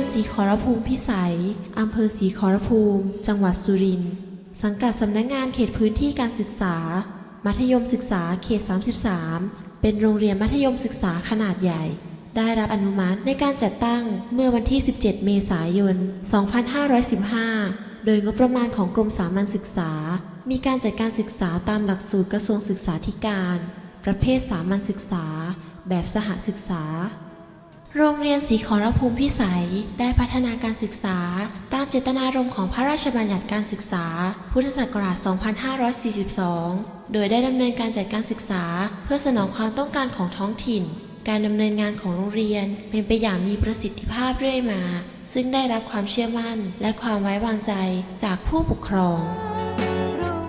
ียนศรีขอรภูมิพิสัย อำเภอศรีขอรภูมิ จังหวัดสุรินทร์ สังกัดสำนักงานเขตพื้นที่การศึกษา มัธยมศึกษาเขต 33 เป็นโรงเรียนมัธยมศึกษาขนาดใหญ่ ได้รับอนุมัติในการจัดตั้งเมื่อวันที่ 17 เมษายน 2515 โดยงบประมาณของกรมสามัญศึกษา มีการจัดการศึกษาตามหลักสูตรกระทรวงศึกษาธิการ ประเภทสามัญศึกษา แบบสหศึกษา โรงเรียนศรีขอรภูมิพิสัยได้พัฒนาการศึกษา ตามเจตนารมณ์ของพระราชบัญญัติการศึกษา พุทธศักราช 2542 โดยได้ดำเนินการจัดการศึกษา เพื่อสนองความต้องการของท้องถิ่น การดำเนินงานของโรงเรียนเป็นไปอย่างมีประสิทธิภาพเรื่อยมา ซึ่งได้รับความเชื่อมั่น และความไว้วางใจจากผู้ปกครอง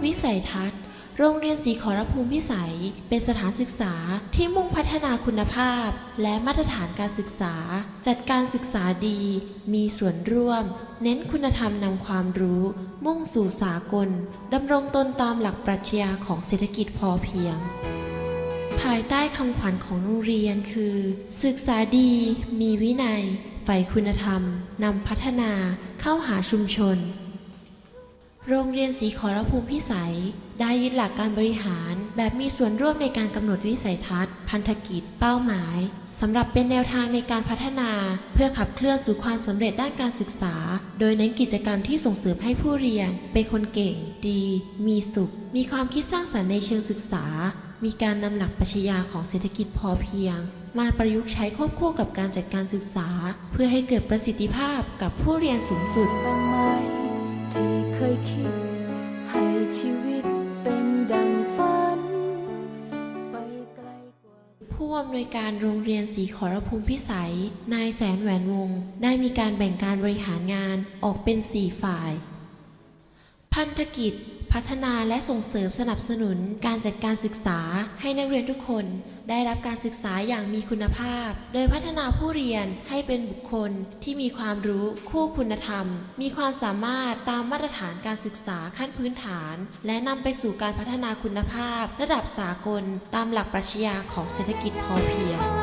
วิสัยทัศน์ โรงเรียนศรีขอรภูมิพิสัย เป็นสถานศึกษาที่มุ่งพัฒนาคุณภาพ และมาตรฐานการศึกษา จัดการศึกษาดี มีส่วนร่วม เน้นคุณธรรมนำความรู้ มุ่งสู่สากลดำรงตนตามหลักปรัชญาของเศรษฐกิจพอเพียงภายใต้คำขวัญของโรงเรียนคือ ศึกษาดี มีวินัย ใฝ่คุณธรรม นำพัฒนาเข้าหาชุมชน โรงเรียนศรีขอรภูมิพิสัย ได้ยึดหลักการบริหารแบบมีส่วนร่วมในการกำหนดวิสัยทัศน์ พันธกิจ เป้าหมายสำหรับเป็นแนวทางในการพัฒนา เพื่อขับเคลื่อนสู่ความสำเร็จด้านการศึกษา โดยเน้นกิจกรรมที่ส่งเสริมให้ผู้เรียน เป็นคนเก่ง ดี มีสุข มีความคิดสร้างสรรค์ในเชิงศึกษา มีการนำหลักปรัชญาของเศรษฐกิจพอเพียง มาประยุกต์ใช้ควบคู่กับการจัดการศึกษา เพื่อให้เกิดประสิทธิภาพกับผู้เรียนสูงสุดบางไหม ที่เคยคิด ให้ชีวิตเป็นดังฝัน ไปไกลกว่า ผู้อำนวยการโรงเรียนศรีขอรภูมิพิสัย นายแสนแหวนวง ได้มีการแบ่งการบริหารงานออกเป็น 4 ฝ่าย พันธกิจ พัฒนาและส่งเสริมสนับสนุนการจัดการศึกษาให้นักเรียนทุกคนได้รับการศึกษาอย่างมีคุณภาพ โดยพัฒนาผู้เรียนให้เป็นบุคคลที่มีความรู้คู่คุณธรรม มีความสามารถตามมาตรฐานการศึกษาขั้นพื้นฐาน และนำไปสู่การพัฒนาคุณภาพ ระดับสากล ตามหลักปรัชญาของเศรษฐกิจพอเพียง